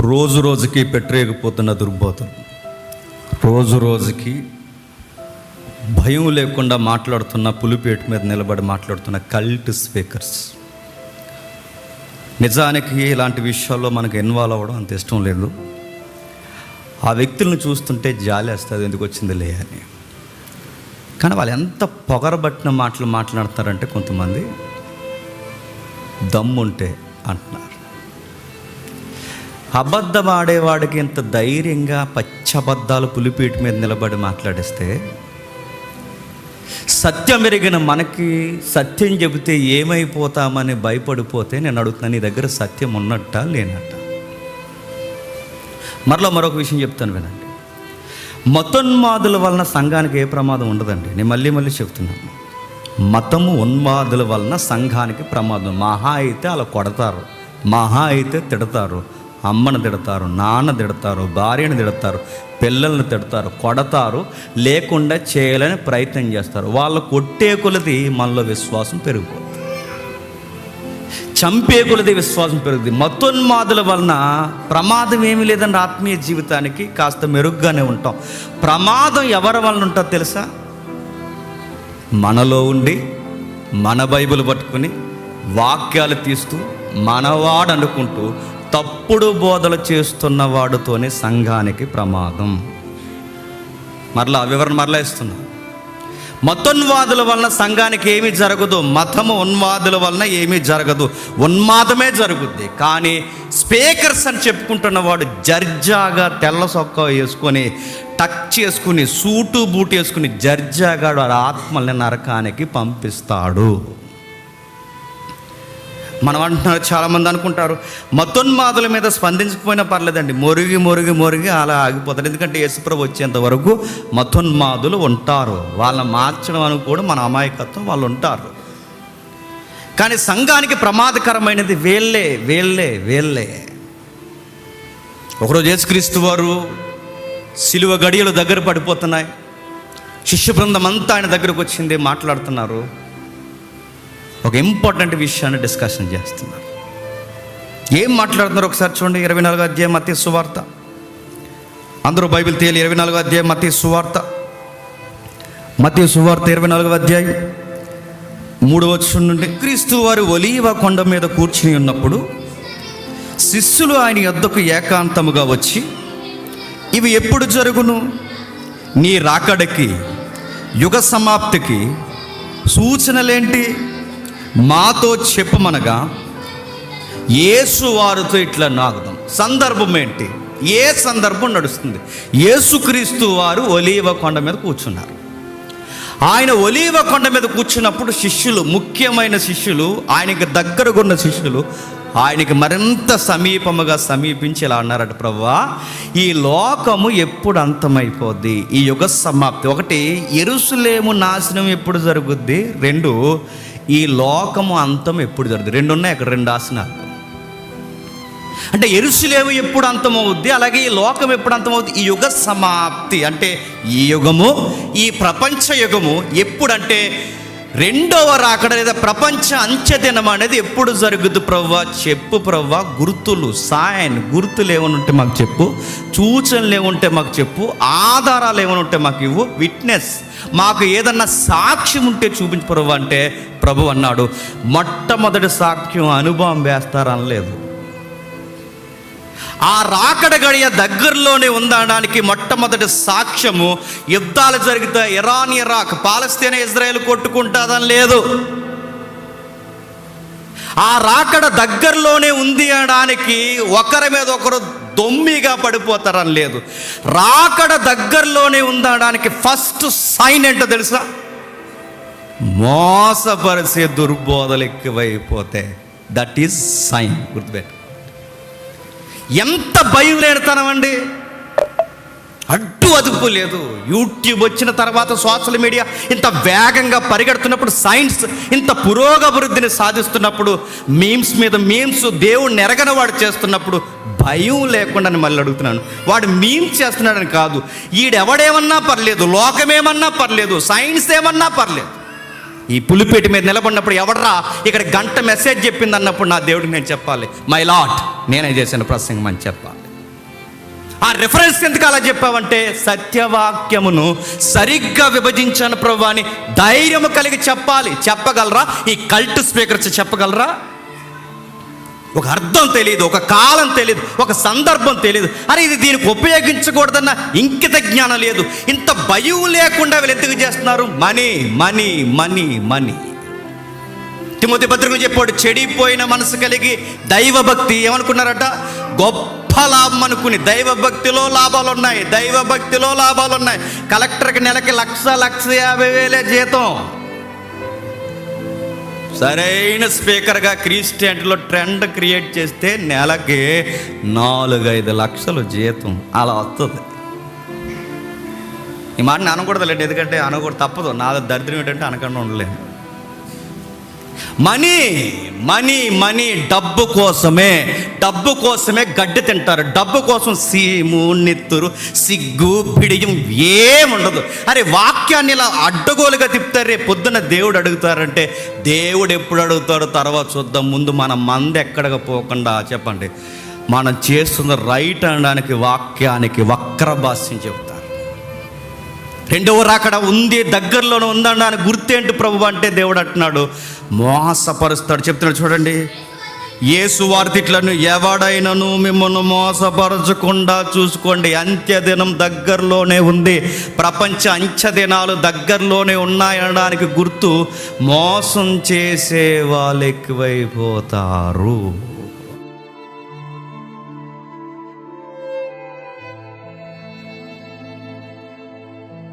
రోజు రోజుకి పెట్టరేగిపోతున్న దుర్బోధం. రోజు రోజుకి భయం లేకుండా మాట్లాడుతున్న పులిపేట మీద నిలబడి మాట్లాడుతున్న కల్ట్ స్పీకర్స్. నిజానికి ఇలాంటి విషయాల్లో మనకు ఇన్వాల్వ్ అవ్వడం అంత ఇష్టం లేదు. ఆ వ్యక్తులను చూస్తుంటే జాలి వస్తుంది ఎందుకు వచ్చింది లే అని. కానీ వాళ్ళు ఎంత పొగరబట్టిన మాటలు మాట్లాడతారంటే కొంతమంది దమ్ముంటే అంటున్నారు. అబద్ధమాడేవాడికి ఇంత ధైర్యంగా పచ్చబద్ధాలు పులిపీటి మీద నిలబడి మాట్లాడిస్తే సత్యం ఎరిగిన మనకి సత్యం చెబితే ఏమైపోతామని భయపడిపోతే నేను అడుగుతున్నాను నీ దగ్గర సత్యం ఉన్నట్ట లేనట్ట? మరలా మరొక విషయం చెప్తాను వినండి. మతోన్మాదుల వలన సంఘానికి ఏ ప్రమాదం ఉండదండి. నేను మళ్ళీ మళ్ళీ చెప్తున్నాను మతము ఉన్మాదుల వలన సంఘానికి ప్రమాదం. మహా అయితే అలా కొడతారు. మహా అయితే తిడతారు. అమ్మను తిడతారు నాన్న తిడతారు భార్యను తిడతారు పిల్లల్ని తిడతారు కొడతారు లేకుండా చేయాలని ప్రయత్నం చేస్తారు. వాళ్ళు కొట్టే కొలది మనలో విశ్వాసం పెరిగిపోతుంది. చంపే కొలది విశ్వాసం పెరుగుతుంది. మతోన్మాదుల వలన ప్రమాదం ఏమీ లేదండి ఆత్మీయ జీవితానికి కాస్త మెరుగ్గానే ఉంటాం. ప్రమాదం ఎవరి వలన ఉంటుందో తెలుసా? మనలో ఉండి మన బైబిల్ పట్టుకుని వాక్యాలు తీస్తూ మనవాడు అనుకుంటూ తప్పుడు బోధలు చేస్తున్న వాడితోనే సంఘానికి ప్రమాదం. మరలా వివరణ మరలా ఇస్తున్నా. మతోన్వాదుల వలన సంఘానికి ఏమీ జరగదు మతము ఉన్మాదుల వలన ఏమీ జరగదు ఉన్మాదమే జరుగుద్ది. కానీ స్పీకర్స్ అని చెప్పుకుంటున్న వాడు జర్జాగా తెల్ల సొక్క వేసుకొని టచ్ చేసుకుని సూటు బూటు వేసుకుని జర్జాగా వాడు ఆత్మల్ని నరకానికి పంపిస్తాడు. మనం అంటున్నారు చాలామంది అనుకుంటారు మతోన్మాదుల మీద స్పందించకపోయినా పర్లేదండి. మొరిగి మొరిగి మొరిగి అలా ఆగిపోతారు. ఎందుకంటే యేసుప్రభు వచ్చేంత వరకు మతోన్మాదులు ఉంటారు. వాళ్ళని మార్చడం అని కూడా మన అమాయకత్వం వాళ్ళు ఉంటారు. కానీ సంఘానికి ప్రమాదకరమైనది వేళ్ళే వేళ్ళే వేళ్ళే. ఒకరోజు యేసుక్రీస్తు వారు సిలువ గడియలు దగ్గర పడిపోతున్నాయి. శిష్య బృందం అంతా ఆయన దగ్గరకు వచ్చింది మాట్లాడుతున్నారు. ఒక ఇంపార్టెంట్ విషయాన్ని డిస్కషన్ చేస్తున్నారు. ఏం మాట్లాడుతున్నారు ఒకసారి చూడండి ఇరవై నాలుగో అధ్యాయం మత్తి సువార్త. అందరూ బైబిల్ తేలి ఇరవై నాలుగో అధ్యాయం మత్తి సువార్త. మత్తి సువార్త ఇరవై నాలుగో అధ్యాయం మూడవ వచ్చి నుండి క్రీస్తు వారు ఒలీవ కొండ మీద కూర్చుని ఉన్నప్పుడు శిష్యులు ఆయన యొద్దకు ఏకాంతముగా వచ్చి ఇవి ఎప్పుడు జరుగును? నీ రాకడకి యుగ సమాప్తికి సూచనలేంటి? మాతో చెప్పమనగా యేసు వారితో ఇట్లా నాగుదాం. సందర్భం ఏంటి? ఏ సందర్భం నడుస్తుంది? యేసుక్రీస్తు వారు ఒలీవ కొండ మీద కూర్చున్నారు. ఆయన ఒలీవ కొండ మీద కూర్చున్నప్పుడు శిష్యులు ముఖ్యమైన శిష్యులు ఆయనకి దగ్గరకున్న శిష్యులు ఆయనకి మరింత సమీపముగా సమీపించి ఇలా అన్నారట ప్రవ్వా ఈ లోకము ఎప్పుడు అంతమైపోద్ది? ఈ యుగ సమాప్తి. ఒకటి ఎరుసులేము నాశనం ఎప్పుడు జరుగుద్ది? రెండు ఈ లోకము అంతం ఎప్పుడు జరుగుతుంది రెండు ఉన్నాయి అక్కడ రెండు ఆసనాలు. అంటే ఎరుసలేము ఎప్పుడు అంతమవుద్ది అలాగే ఈ లోకం ఎప్పుడు అంతమవుద్ది ఈ యుగ సమాప్తి. అంటే ఈ యుగము ఈ ప్రపంచ యుగము ఎప్పుడంటే రెండవ రాకడ లేదా ప్రపంచ అంచెదినం అనేది ఎప్పుడు జరుగుద్ది ప్రవ్వా? చెప్పు ప్రవ్వా గుర్తులు సాయన్ గుర్తులు ఏమైనా ఉంటే మాకు చెప్పు సూచనలు ఏముంటే మాకు చెప్పు ఆధారాలు ఏమైనా ఉంటే మాకు ఇవ్వు విట్నెస్. మాకు ఏదన్నా సాక్ష్యం ఉంటే చూపించు ప్రవ్వా అంటే ప్రభు అన్నాడు మొట్టమొదటి సాక్ష్యం అనుభవం వేస్తారనలేదు ఆ రాకడ గడియ దగ్గరలోనే ఉండడానికి మొట్టమొదటి సాక్ష్యము యుద్ధాలు జరిగితే ఇరాన్ ఇరాక్ పాలస్తీనా ఇజ్రాయెల్ కొట్టుకుంటుందని లేదు. ఆ రాకడ దగ్గరలోనే ఉంది అనడానికి ఒకరి మీద ఒకరు దొమ్మిగా పడిపోతారని లేదు. రాకడ దగ్గరలోనే ఉందనడానికి ఫస్ట్ సైన్ ఏంటో తెలుసా? మోసపరిచే దుర్బోధలు ఎక్కువైపోతే దట్ ఈజ్ సైన్ గుర్తుపెట్టు ఎంత భయం లేడతానం అండి? అడ్డు అదుపు లేదు. యూట్యూబ్ వచ్చిన తర్వాత సోషల్ మీడియా ఇంత వేగంగా పరిగెడుతున్నప్పుడు సైన్స్ ఇంత పురోగభివృద్ధిని సాధిస్తున్నప్పుడు మీమ్స్ మీద మీమ్స్ దేవుడు నెరగని వాడు చేస్తున్నప్పుడు భయం లేకుండా నేను మళ్ళీ అడుగుతున్నాను. వాడు మీమ్స్ చేస్తున్నాడని కాదు. ఈడెవడేమన్నా పర్లేదు లోకమేమన్నా పర్లేదు సైన్స్ ఏమన్నా పర్లేదు. ఈ పులిపేట మీద నిలబడినప్పుడు ఎవడరా? ఇక్కడ గంట మెసేజ్ చెప్పింది అన్నప్పుడు నా దేవుడికి నేను చెప్పాలి. మై లాట్ నేనే చేసిన ప్రసంగం అని చెప్పాలి. ఆ రిఫరెన్స్ ఎందుకు అలా చెప్పావంటే సత్యవాక్యమును సరిగ్గా విభజించాను ప్రభు అని ధైర్యము కలిగి చెప్పాలి. చెప్పగలరా? ఈ కల్ట్ స్పీకర్స్ చెప్పగలరా? ఒక అర్థం తెలియదు ఒక కాలం తెలియదు ఒక సందర్భం తెలియదు అరే ఇది దీనికి ఉపయోగించకూడదన్న ఇంకిత జ్ఞానం లేదు. ఇంత భయం లేకుండా వీళ్ళు ఎందుకు చేస్తున్నారు? Money money money money. Timothy పత్రికలు చెప్పాడు చెడిపోయిన మనసు కలిగి దైవభక్తి ఏమనుకున్నారట? గొప్ప లాభం అనుకుని దైవభక్తిలో లాభాలు ఉన్నాయి దైవభక్తిలో లాభాలు ఉన్నాయి. కలెక్టర్కి నెలకి లక్ష లక్ష యాభై వేలే జీతం. సరైన స్పీకర్గా క్రిస్టియంట్లో ట్రెండ్ క్రియేట్ చేస్తే నెలకి నాలుగైదు లక్షలు జీతం. అలా వస్తుంది ఈ మాటని అనకూడదు అనకూడదులేండి ఎందుకంటే అనకూడదు తప్పదు. నా దరిద్రం ఏంటంటే అనకుండా ఉండలేదు మనీ మనీ మనీ డబ్బు కోసమే డబ్బు కోసమే గడ్డి తింటారు. డబ్బు కోసం సీము నెత్తురు సిగ్గు బిడియం ఏముండదు. అరే వాక్యాన్ని ఇలా అడ్డగోలుగా తిప్పుతారు రేపు పొద్దున్న దేవుడు అడుగుతారంటే దేవుడు ఎప్పుడు అడుగుతాడో తర్వాత చూద్దాం. ముందు మన మంద ఎక్కడికి పోకుండా చెప్పండి. మనం చేస్తున్న రైట్ అనడానికి వాక్యానికి వక్ర భాష్యం చెప్తారు రెండవ రాకడ ఉంది దగ్గరలోనే ఉందనడానికి గుర్తేంటి ప్రభు అంటే దేవుడు అంటున్నాడు మోసపరుస్తాడు. చెప్తున్నాడు చూడండి. యేసు వార్తిట్లను ఎవడైనను మిమ్మల్ని మోసపరచకుండా చూసుకోండి. అంత్యదినం దగ్గరలోనే ఉంది. ప్రపంచ అంత్యదినాలు దగ్గరలోనే ఉన్నాయనడానికి గుర్తు మోసం చేసే వాళ్ళు ఎక్కువైపోతారు.